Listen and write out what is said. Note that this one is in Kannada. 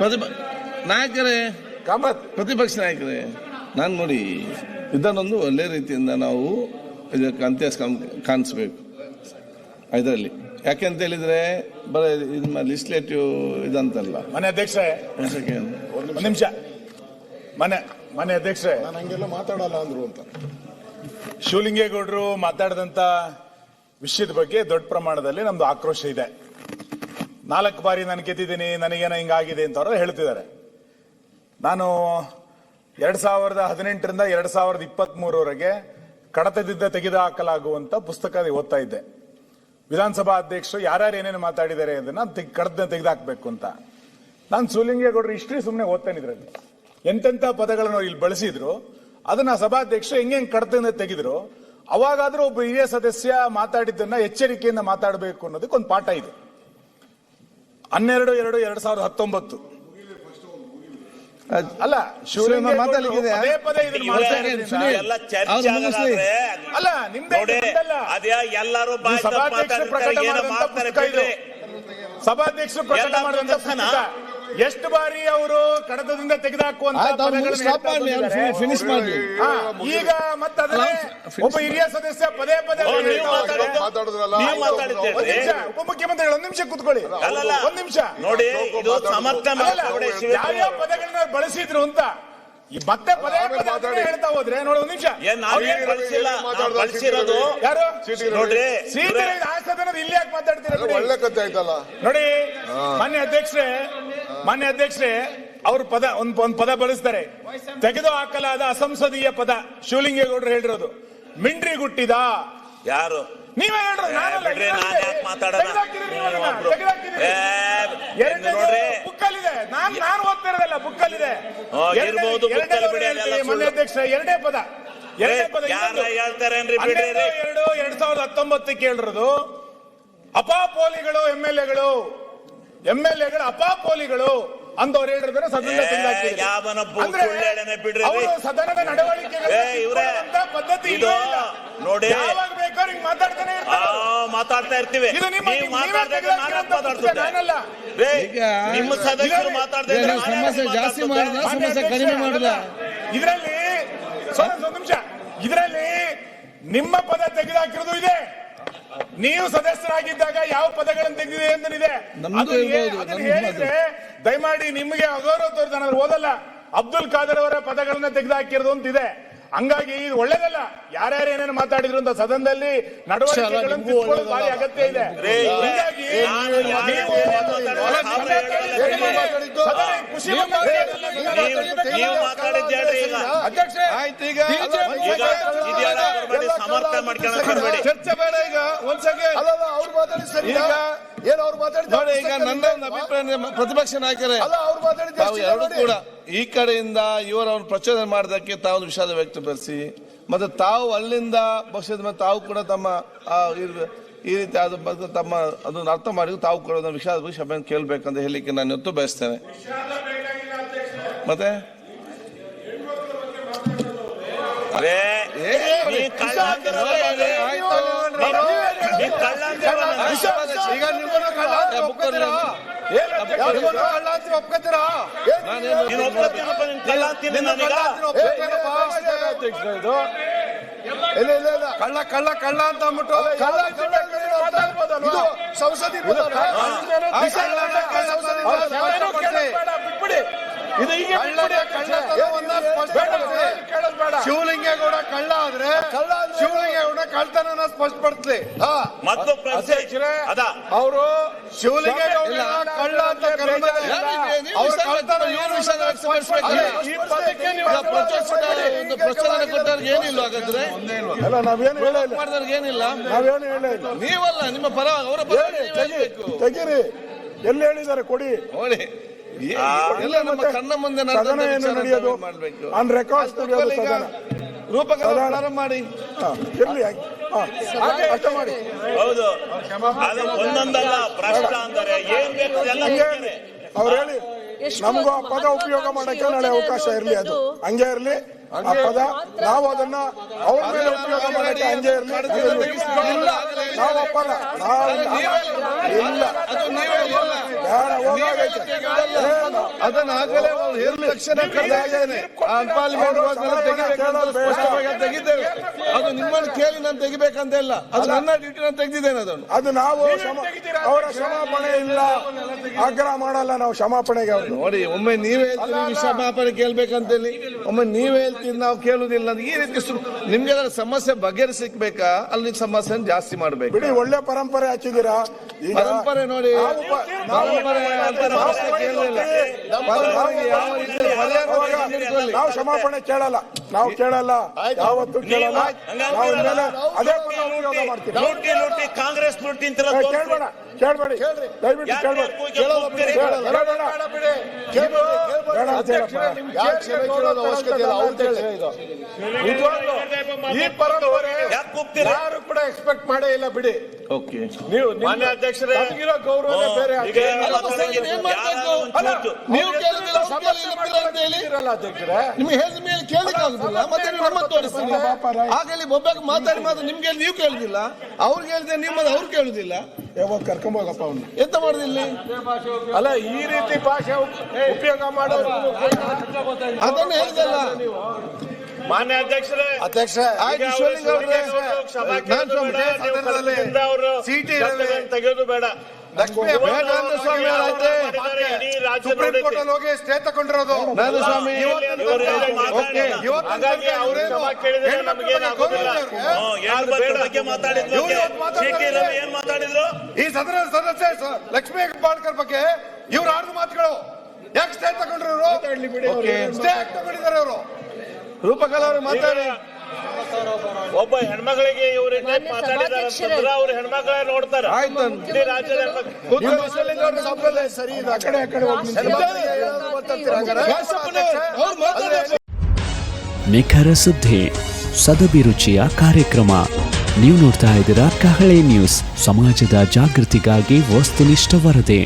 ಪ್ರತಿಪ ನಾಯಕರೇ ಕಾಮತ್. ಪ್ರತಿಪಕ್ಷ ನಾಯಕರೇ ನಾನು ನೋಡಿ ಇದನ್ನೊಂದು ಒಳ್ಳೆ ರೀತಿಯಿಂದ ನಾವು ಇದಕ್ಕೆ ಅಂತ್ಯ ಕಾಣಿಸ್ಬೇಕು. ಇದರಲ್ಲಿ ಯಾಕೆಂತ ಹೇಳಿದ್ರೆ ಬರೀ ಇದು ಲಿಸ್ಲೇಟಿವ್ ಇದಂತಲ್ಲ. ಮನೆ ಅಧ್ಯಕ್ಷರೇ. ಒಂದ್ ಒಂದು ನಿಮಿಷ. ಮನೆ ಮನೆ ಅಧ್ಯಕ್ಷರೇ. ನಾನು ಹಂಗೆಲ್ಲ ಮಾತಾಡಲ್ಲ ಅಂದ್ರು ಅಂತ. ಶಿವಲಿಂಗೇಗೌಡರು ಮಾತಾಡಿದಂಥ ವಿಷಯದ ಬಗ್ಗೆ ದೊಡ್ಡ ಪ್ರಮಾಣದಲ್ಲಿ ನಮ್ದು ಆಕ್ರೋಶ ಇದೆ. ನಾಲ್ಕು ಬಾರಿ ನಾನು ಗೆದ್ದಿದ್ದೀನಿ ನನಗೇನೋ ಹಿಂಗಾಗಿದೆ ಅಂತ ಅವರು ಹೇಳ್ತಿದ್ದಾರೆ. ನಾನು ಎರಡ್ ಸಾವಿರದ ಹದಿನೆಂಟರಿಂದ ಎರಡ್ ಸಾವಿರದ ಇಪ್ಪತ್ತ್ ಮೂರವರೆಗೆ ಕಡತದಿಂದ ತೆಗೆದುಹಾಕಲಾಗುವಂತ ಪುಸ್ತಕ ಓದ್ತಾ ಇದ್ದೆ. ವಿಧಾನಸಭಾ ಅಧ್ಯಕ್ಷರು ಯಾರ್ಯಾರು ಏನೇನು ಮಾತಾಡಿದ್ದಾರೆ ಅದನ್ನ ಕಡತದಿಂದ ತೆಗೆದುಹಾಕ್ಬೇಕು ಅಂತ. ನಾನು ಸುಲಿಂಗೇಗೌಡರು ಹಿಸ್ಟ್ರಿ ಸುಮ್ಮನೆ ಓದ್ತೇನೆ ಇದ್ರಲ್ಲಿ. ಎಂತೆಂಥ ಪದಗಳನ್ನು ಇಲ್ಲಿ ಬಳಸಿದ್ರು, ಅದನ್ನ ಸಭಾಧ್ಯಕ್ಷರು ಹೆಂಗೆ ಹೆಂಗ್ ಕಡತದಿಂದ ತೆಗೆದ್ರು, ಅವಾಗಾದ್ರೂ ಒಬ್ಬ ಹಿರಿಯ ಸದಸ್ಯ ಮಾತಾಡಿದ್ದನ್ನ ಎಚ್ಚರಿಕೆಯಿಂದ ಮಾತಾಡಬೇಕು ಅನ್ನೋದಕ್ಕೆ ಒಂದು ಪಾಠ ಇದೆ. ಹನ್ನೆರಡು ಎರಡು ಎರಡ್ ಸಾವಿರದ ಹತ್ತೊಂಬತ್ತು. ಅಲ್ಲ ಶಿವಲಿಂಗ ಮಾತಾಡಿದೆ ಪದೇ ಪದೇ ಇದನ್ನ. ಎಲ್ಲ ಚರ್ಚೆ ಅವ್ರು ಅಲ್ಲ ನಿಮ್ದೆ ನೋಡಿ. ಅದೇ ಎಲ್ಲರೂ ಬಾಯ್ ಸಭಾಧ್ಯಕ್ಷರು ಪ್ರಕಟ ಮಾತಾಡ್ತಾರೆ ಮಾಡ್ತಾರೆ ಸಭಾಧ್ಯಕ್ಷರು ಪ್ರಕಟ ಮಾಡಿದಂತ ಎಷ್ಟು ಬಾರಿ ಅವರು ಕಡತದಿಂದ ತೆಗೆದಾಕುವಂತ ಈಗ ಮತ್ತೆ ಅದನ್ನೇ ಒಬ್ಬ ಹಿರಿಯ ಸದಸ್ಯ ಪದೇ ಪದೇ ಮಾತಾಡೋದ್ರಲ್ಲ? ನೀವು ಮಾತಾಡಿದ್ದು? ಒಂದ್ ನಿಮಿಷ ಉಪಮುಖ್ಯಮಂತ್ರಿಗಳು ಒಂದ್ ನಿಮಿಷ ಕೂತ್ಕೊಳ್ಳಿ. ಅಲ್ಲಲ್ಲ ಒಂದ್ ನಿಮಿಷ. ನೋಡಿ ಇದು ಯಾವ್ಯಾವ ಪದಗಳನ್ನ ಬಳಸಿದ್ರು ಅಂತ. ಈ ಮತ್ತೆ ಪದೇ ಪದೇ ಅದನ್ನೇ ಹೇಳ್ತಾ ಹೋದ್ರೆ ನೋಡಿ ಒಂದ್ ನಿಮಿಷ. ಏನ್ ನಾವೇನ್ ಬಳಸಿಲ್ಲ? ನಾವ್ ಬಳಸಿರೋದು ಯಾರು? ನೋಡ್ರಿ ಸೀತೆ ಆ ಸದನದ ಇಲ್ಲಿ ಯಾಕೆ ಮಾತಾಡ್ತೀರಾ ಬಿಡಿ. ಒಳ್ಳೆ ಕಥೆ ಆಯ್ತಲ್ಲ? ನೋಡಿ ಮಾನ್ಯ ಅಧ್ಯಕ್ಷರೇ ಮಾನ್ಯ ಅಧ್ಯಕ್ಷರೇ ಅವ್ರ ಪದ ಒಂದ್ ಒಂದ್ ಪದ ಬಳಸ್ತಾರೆ. ತೆಗೆದು ಹಾಕಲಾದ ಅಸಂಸದೀಯ ಪದ ಶಿವಲಿಂಗೇಗೌಡರು ಹೇಳಿರೋದು. ಮಿಂಡ್ರಿ ಗುಟ್ಟಿದ. ಯಾರು? ನೀವೇ ಹೇಳ್ರಿ ನೋಡ್ರಿ. ಬುಕ್ಕಲ್ಲಿದೆ. ನಾನ್ ನಾನು ಓದ್ತಿರೋದಲ್ಲ ಬುಕ್ಕಲ್ಲಿದೆ. ಇರ್ಬೋದು, ಮಾನ್ಯ ಅಧ್ಯಕ್ಷ ಎರಡೇ ಪದ ಎರಡೇ ಪದ. ಹೇಳ್ತಾರೇನ್ರಿ ಎರಡು ಎರಡ್ ಸಾವಿರದ ಹತ್ತೊಂಬತ್ತಕ್ಕೆ ಹೇಳಿರೋದು ಅಪಾಪೋಲಿಗಳು ಎಂ ಎಲ್ ಎಗಳು. ಎಂ ಎಲ್ ಎಗಳು ಅಪಾಪೋಲಿಗಳು ಅಂತವ್ರು ಹೇಳಿದ್ರೆ ಸದನದ ನಡವಳಿಕೆ ಏ, ಇವ್ರೇ, ಪದ್ಧತಿ ಇದು ಇಲ್ಲ. ನೋಡಿ. ಯಾವಾಗ ಬೇಕಾದ್ರೂ ಹಿಂಗ್ ಮಾತಾಡ್ತಾನೆ ಆ, ಮಾತಾಡ್ತಾ ಇರ್ತೀವಿ. ಇದು ನಿಮ್ಮ ಸದಸ್ಯರು ಮಾತಾಡ್ತಾ ಸಮಸ್ಯೆ ಜಾಸ್ತಿ? ಮಾಡಿದ ಸಮಸ್ಯೆ ಕಡಿಮೆ ಮಾಡಿದ ಇದರಲ್ಲಿ ಸ್ವಲ್ಪ ಒಂದು ನಿಮಿಷ. ಇದರಲ್ಲಿ ನಿಮ್ಮ ಪದ ತೆಗೆದಾಕಿರೋದು ಇದೆ. ನೀವು ಸದಸ್ಯರಾಗಿದ್ದಾಗ ಯಾವ ಪದಗಳನ್ನು ತೆಗೆದಿದೆ ಅದನ್ನ ಹೇಳಿದ್ರೆ ದಯಮಾಡಿ ನಿಮಗೆ ಅಗೌರವ ತೋರಿದ ನಾನು ಓದಲ್ಲ. ಅಬ್ದುಲ್ ಖಾದರ್ ಅವರ ಪದಗಳನ್ನ ಅಂತ ಇದೆ ಹಂಗಾಗಿ ಇದು ಒಳ್ಳೇದಲ್ಲ. ಯಾರ್ಯಾರು ಏನೇನು ಮಾತಾಡಿದ್ರು ಅಂತ ಸದನದಲ್ಲಿ ನಡವಳಿಕೆಗಳನ್ನು ಅಗತ್ಯ ಇದೆ. ಈಗ ಅವ್ರು ಈಗ ಅವ್ರು ಈಗ ನನ್ನ ಒಂದು ಅಭಿಪ್ರಾಯ ಪ್ರತಿಪಕ್ಷ ನಾಯಕರೇ ಅಲ್ಲ ಅವ್ರು ಎರಡು ಕೂಡ ಈ ಕಡೆಯಿಂದ ಇವರನ್ನು ಪ್ರಚೋದನೆ ಮಾಡೋದಕ್ಕೆ ತಾವು ವಿಷಾದ ವ್ಯಕ್ತಪಡಿಸಿ ಮತ್ತೆ ತಾವು ಅಲ್ಲಿಂದ ಪಕ್ಷದ ಮೇಲೆ ತಾವು ಕೂಡ ತಮ್ಮ ಈ ರೀತಿ ಅದು ಬಗ್ಗೆ ತಮ್ಮ ಅದನ್ನು ಅರ್ಥ ಮಾಡಿ ತಾವು ಕೂಡ ವಿಷಾದ ಬಗ್ಗೆ ಸಭೆಯನ್ನು ಕೇಳಬೇಕಂತ ಹೇಳಲಿಕ್ಕೆ ನಾನು ಇವತ್ತು ಬಯಸ್ತೇನೆ. ಮತ್ತೆ? ಕಳ್ಳ ಕಳ್ಳ ಕಳ್ಳ ಅಂತ ಅಂದ್ಬಿಟ್ಟು ಇದು ಪದ ಸ್ಪಷ್ಟಪಡಿಸಿ. ಇದು ಹೀಗೆ. ಶಿವಲಿಂಗೇಗೌಡ ಕಳ್ಳ ಆದ್ರೆ ಶಿವಲಿಂಗೇಗೌಡ ಸ್ಪಷ್ಟಪಡಿಸ್ಲಿ ಹಾ ಮತ್ತು ಅವರು ಶಿವಲಿಂಗೇಗೌಡ ಕಳ್ಳ ಅಂತ ಕಳ್ತನ ಪ್ರಚೋದನೆ ಕೊಟ್ಟವ್ರಿಗೆ ಏನಿಲ್ಲ ಹಾಗಾದ್ರೆ ನಾವೇನು ಮಾಡಿದವ್ರಿಗೆ ಏನಿಲ್ಲ ನಾವೇನು ನೀವಲ್ಲ ನಿಮ್ಮ ಪರ ಅವರ ತೆಗೀರಿ ಎಲ್ಲಿ ಹೇಳಿದ್ದಾರೆ ಕೊಡಿ ನೋಡಿ ಎಲ್ಲ ನಮ್ಮ ಕಣ್ಣ ಮುಂದೆ ಸದನ ನಡೆದಂತ ಏನು ನಡೆಯೋದು? ಮಾಡ್ಬೇಕು. ಆನ್ ರೆಕಾರ್ಡ್ಸ್ ನಡೆಯೋದು ಈಗ ಸದನ. ರೂಪಕಲ್ಪನೆ ಸದನ. ಪ್ರಾರಂಭ ಮಾಡಿ. ಇರ್ಲಿ ಮಾಡಿ. ಹೌದು. ಅದು ಒಂದೊಂದಲ್ಲ ಭ್ರಷ್ಟ ಏನ್ ಬೇಕು ಎಲ್ಲ ಅವ್ರು ಹೇಳಿ ನಮಗೂ ಆ ಪದ ಉಪಯೋಗ ಮಾಡಕ್ಕೆ ನಾಳೆ ಅವಕಾಶ ಇರ್ಲಿ ಅದು. ಹಂಗೆ ಇರ್ಲಿ ಆ ಪದ ನಾವು ಅದನ್ನ ಅವ್ರ ಮೇಲೆ ಉಪಯೋಗ ಮಾಡಕ್ಕೆ ಹಂಗೆ ಇರ್ಲಿ. ಇಲ್ಲ. ನಾವು ಒಪ್ಪಲ್ಲ ನಾವು ಇಲ್ಲ. ಅದನ್ನ ಆಗಲೇ ಹೇರಿದ ತಕ್ಷಣ ತೆಗಿಬೇಕಂತ ಸ್ಪಷ್ಟವಾಗಿ ತೆಗಿದ್ದೇವೆ ಅದು ನಿಮ್ಮನ್ನು ಕೇಳಿ ನಾನು ತೆಗಿಬೇಕಂತ ಇಲ್ಲ ಅದು ನನ್ನ ಡ್ಯೂಟಿ ನಾನು ತೆಗೆದಿದ್ದೇನೆ ಅದನ್ನು ಅದು ನಾವು ಅವರ ಕ್ಷಮಾಪಣೆ ಇಲ್ಲ ಆಗ್ರಹ ಮಾಡಲ್ಲ ನಾವು ಕ್ಷಮಾಪಣೆಗೆ ಅವರು ನೋಡಿ ಒಮ್ಮೆ ನೀವೇ ಹೇಳ್ತೀರಿ ಕ್ಷಮಾಪಣೆ ಕೇಳ್ಬೇಕಂತೇಳಿ ಒಮ್ಮೆ ನೀವೇ ಹೇಳ್ತೀರಿ ನಾವು ಕೇಳುದಿಲ್ಲ ಈ ರೀತಿ ನಿಮ್ಗೆ ಅದರ ಸಮಸ್ಯೆ ಬಗೆಹರಿಸಿಕ್ಬೇಕಾ ಅಲ್ಲಿ ಸಮಸ್ಯೆ ಜಾಸ್ತಿ ಮಾಡ್ಬೇಕು ಬಿಡಿ ಒಳ್ಳೆ ಪರಂಪರೆ ಹಚ್ಚಿದ್ದೀರಾ ಈಗ ಪರಂಪರೆ ನೋಡಿ. ನಾವು ಪ- ನಾವು ಪರಂಪರೆ ಅಂತ ಸಮಸ್ಯೆ ಕೇಳಲಿಲ್ಲ. ಪರಂಪರೆಗೆ ಯಾವ ರೀತಿ ಪರಿಹಾರ ನಾವು ಕ್ಷಮಾಪಣೆ ಕೇಳಲ್ಲ. ನಾವು ಕೇಳಲ್ಲ. ಯಾವತ್ತು ಕೇಳಲ್ಲ. ನಾವು ಅದೇ ಪದ ಉಪಯೋಗ ಮಾಡ್ತೀವಿ. ಲೂಟಿ ಲೂಟಿ ಕಾಂಗ್ರೆಸ್ ಲೂಟಿ ಕೇಳಬೇಡ. ಕೇಳಬೇಡಿ. ಕೇಳ್ಬೇಡಿ ದಯವಿಟ್ಟು ಕೇಳಬೇಡಿ. ಕೇಳಲ್ಲ, ಬೇಡ, ಬೇಡ. ಅಂತ ಹೇಳಪ್ಪ. ಈ ಪರಂಪರೆ ಕೂಗ್ತೀರಿ ಯಾರು ಕೂಡ ಎಕ್ಸ್ಪೆಕ್ಟ್ ಮಾಡೇ ಇಲ್ಲ ಬಿಡಿ. ಓಕೆ ನೀವು ಮಾನ್ಯ ಅಧ್ಯಕ್ಷರೇ ಇರೋ ಗೌರವನೇ ಬೇರೆ ಈಗ ಅಲ್ಲ, ಏನ್ ಮಾಡ್ಬೇಕು? ಅಲ್ಲ, ನೀವು ಕೇಳುದಿಲ್ಲ ಕೇಳಿಲ್ಲ ಅಂತ ಹೇಳಿ. ಇರಲ್ಲ ಅಧ್ಯಕ್ಷರೇ? ನಿಮ್ಗೆ ಹೇಳಿದ ಮೇಲೆ ಕೇಳಿಕ್ ಆಗುದಿಲ್ಲ. ಮತ್ತೆ ನೀವು ನಮ್ಮ ತೋರಿಸ್ತೀರಿ ಆಗಲಿ ಒಬ್ಬಕ್ಕೆ ಮಾತಾಡಿ ಮಾತು ನಿಮ್ಗೆ ನೀವು ಕೇಳುದಿಲ್ಲ. ಅವ್ರಿಗೆ ಹೇಳಿದ್ರೆ ನೀವು ಮತ್ತೆ ಅವ್ರು ಕೇಳುದಿಲ್ಲ. ಯಾವಾಗ ಕರ್ಕೊಂಬೋಗಪ್ಪ ಅವ್ನು? ಎಂತ ಮಾಡುದಿಲ್ಲ ಅಲ್ಲ ಈ ರೀತಿ ಭಾಷೆ ಉಪ್- ಉಪಯೋಗ ಮಾಡೋದು ಅದನ್ನ ಹೇಳಿದಲ್ಲ. ಮಾನ್ಯ ಅಧ್ಯಕ್ಷರೇ ಅಧ್ಯಕ್ಷ ತೆಗೆಯೋದು ಬೇಡ. ಸುಪ್ರೀಂ ಕೋರ್ಟ್ ಅಲ್ಲಿ ಹೋಗಿ ಸ್ಟೇ ತಕೊಂಡಿರೋದು ನಾನು ಸ್ವಾಮಿ ಈ ಸದನ ಸದಸ್ಯ ಸ- ಲಕ್ಷ್ಮೀ ಹೆಬ್ಬಾಳ್ಕರ್ ಬಗ್ಗೆ ಇವ್ರು ಆಡಿದ ಮಾತುಗಳು. ಯಾಕೆ ಸ್ಟೇ ತಗೊಂಡ್ರು ಓಕೆ ಸ್ಟೇ ತಗೊಂಡಿದ್ದಾರೆ ಅವರು ರೂಪಕಲಾ ಅವರು ಮಾತಾಡಿ. ಒಬ್ಬ ಹೆಣ್ಮಗಳಿಗೆ ಇವ್ರ ಮಾತಾಡಿದಾರೆ ಅಂತಂದ್ರೆ ಅವ್ರ ಹೆಣ್ಮಕ್ಳ. ನೋಡ್ತಾರ ಸರಿ ಇದೆ? ಆ ಕಡೆ ಆ ಕಡೆ ನಿಖರ ಸುದ್ದಿ ಸದಭಿರುಚಿಯ ಕಾರ್ಯಕ್ರಮ. ನೀವು ನೋಡ್ತಾ ಇದ್ದೀರಾ ಕಹಳೆ ನ್ಯೂಸ್. ಸಮಾಜದ ಜಾಗೃತಿಗಾಗಿ ವಸ್ತುನಿಷ್ಠ ವರದಿ.